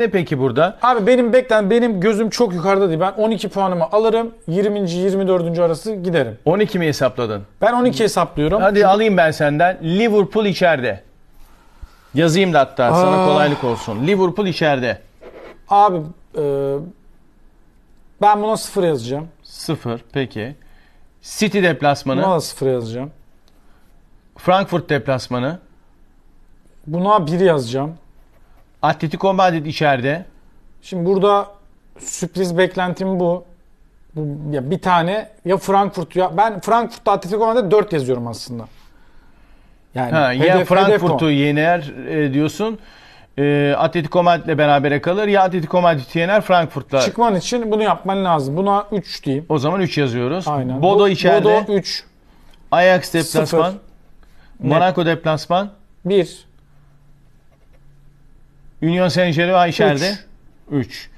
Ne peki burada? Abi benim beklen benim gözüm çok yukarıda değil. Ben 12 puanımı alırım. 20. 24. arası giderim. 12 mi hesapladın? Ben 12 hesaplıyorum. Hadi alayım ben senden. Liverpool içeride. Yazayım da hatta sana Aa. kolaylık olsun. Liverpool içeride. Abi e, ben buna 0 yazacağım. 0 peki. City deplasmanı. Buna da 0 yazacağım. Frankfurt deplasmanı. Buna 1 yazacağım. Atletico Madrid içeride. Şimdi burada sürpriz beklentim bu. bu ya bir tane ya Frankfurt ya ben Frankfurt'ta Atletico Madrid'e 4 yazıyorum aslında. Yani Ha, ya hedef- hedef Frankfurt'u yener e, diyorsun. E, Atletico Madrid'le berabere kalır. Ya Atletico Madrid yener Frankfurt'la. çıkman için bunu yapman lazım. Buna 3 diyeyim. O zaman 3 yazıyoruz. Aynen. Bodo içeride. Bodo 3 Ajax deplasman. Monaco deplasman. 1 Union Saint-Germain içeride. Üç. 3.